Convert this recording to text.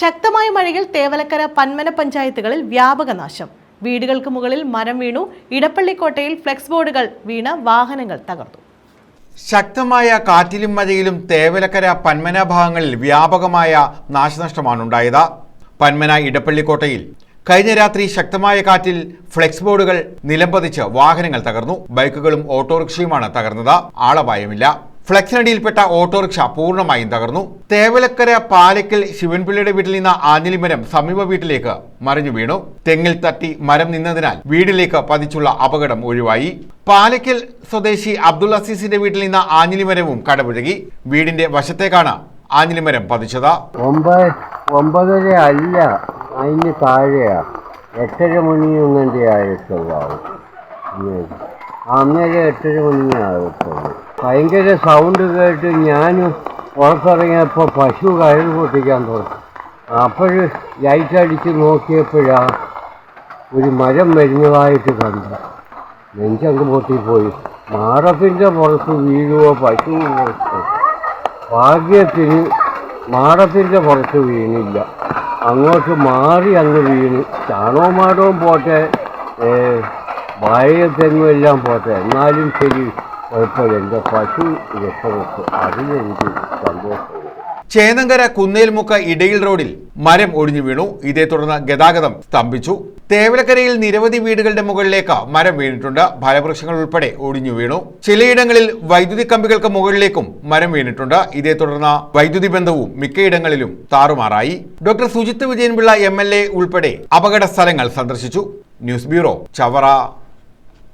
ശക്തമായ മഴയിൽ തേവലക്കര പന്മന പഞ്ചായത്തുകളിൽ വ്യാപക നാശം. വീടുകൾക്ക് മുകളിൽ മരം വീണു. ഇടപ്പള്ളിക്കോട്ടയിൽ ഫ്ലെക്സ് ബോർഡുകൾ വീണ് വാഹനങ്ങൾ തകർന്നു ശക്തമായ കാറ്റിലും മഴയിലും തേവലക്കര പന്മന ഭാഗങ്ങളിൽ വ്യാപകമായ നാശനഷ്ടമാണ് ഉണ്ടായത്. പന്മന ഇടപ്പള്ളിക്കോട്ടയിൽ കഴിഞ്ഞ രാത്രി ശക്തമായ കാറ്റിൽ ഫ്ലെക്സ് ബോർഡുകൾ നിലംപതിച്ച് വാഹനങ്ങൾ തകർന്നു. ബൈക്കുകളും ഓട്ടോറിക്ഷയുമാണ് തകർന്നത്. ആളപായമില്ല. ഫ്ലെക്സിനടിയിൽപ്പെട്ട ഓട്ടോറിക്ഷ പൂർണമായും തകർന്നു. തേവലക്കര പാലക്കൽ ശിവൻപിള്ളയുടെ വീട്ടിൽ നിന്ന് ആഞ്ഞിലിമരം സമീപ വീട്ടിലേക്ക് മറിഞ്ഞു വീണു. തെങ്ങിൽ തട്ടി മരം നിന്നതിനാൽ വീടിലേക്ക് പതിച്ചുള്ള അപകടം ഒഴിവായി. പാലക്കൽ സ്വദേശി അബ്ദുൾ അസീസിന്റെ വീട്ടിൽ നിന്ന് ആഞ്ഞിലിമരവും കടപുഴകി. വീടിന്റെ വശത്തേക്കാണ് ആഞ്ഞിലിമരം പതിച്ചത്. ഒമ്പത് ഒമ്പതര അല്ല അതിന് താഴെയാ. എട്ടര മണിയൊന്നും അന്നേരം എട്ടര മണിയാകത്തുള്ളൂ ഭയങ്കര സൗണ്ട് കേട്ട് ഞാനും പുറത്തിറങ്ങിയപ്പോൾ പശു കയറ് പൊട്ടിക്കാൻ തുടങ്ങി. അപ്പോൾ ലൈറ്റ് അടിച്ച് നോക്കിയപ്പോഴാ ഒരു മരം വരുന്നതായിട്ട് കണ്ടു. നെഞ്ചങ്ങ് പൊട്ടിപ്പോയി. മാടത്തിന്റെ പുറത്ത് വീഴുവോ പശു ഭാഗ്യത്തിന് മാടത്തിന്റെ പുറത്ത് വീണില്ല. അങ്ങോട്ട് മാറി അങ്ങ് വീണ്. ചാണോ മാടവും പോട്ടെ വായ വാഴയും തെങ്ങും എല്ലാം പോട്ടെ. എന്നാലും ശരി കുഴപ്പമില്ല. എന്റെ പശു രക്ഷപ്പെട്ടു അതിലെനിക്ക് സന്തോഷമുണ്ട്. ചേന്നങ്കര കുന്നേൽമുക്ക ഇടയിൽ റോഡിൽ മരം ഒടിഞ്ഞു വീണു. ഇതേ തുടർന്ന് ഗതാഗതം സ്തംഭിച്ചു. തേവലക്കരയിൽ നിരവധി വീടുകളുടെ മുകളിലേക്ക് മരം വീണിട്ടുണ്ട്. ഫലവൃക്ഷങ്ങൾ ഉൾപ്പെടെ ഒടിഞ്ഞു വീണു. ചിലയിടങ്ങളിൽ വൈദ്യുതി കമ്പികൾക്ക് മുകളിലേക്കും മരം വീണിട്ടുണ്ട്. ഇതേ തുടർന്ന് വൈദ്യുതി ബന്ധവും മിക്കയിടങ്ങളിലും താറുമാറായി. Doctor Sujith Vijayan Pillai M L A ഉൾപ്പെടെ അപകട സ്ഥലങ്ങൾ സന്ദർശിച്ചു. News bureau Chavara.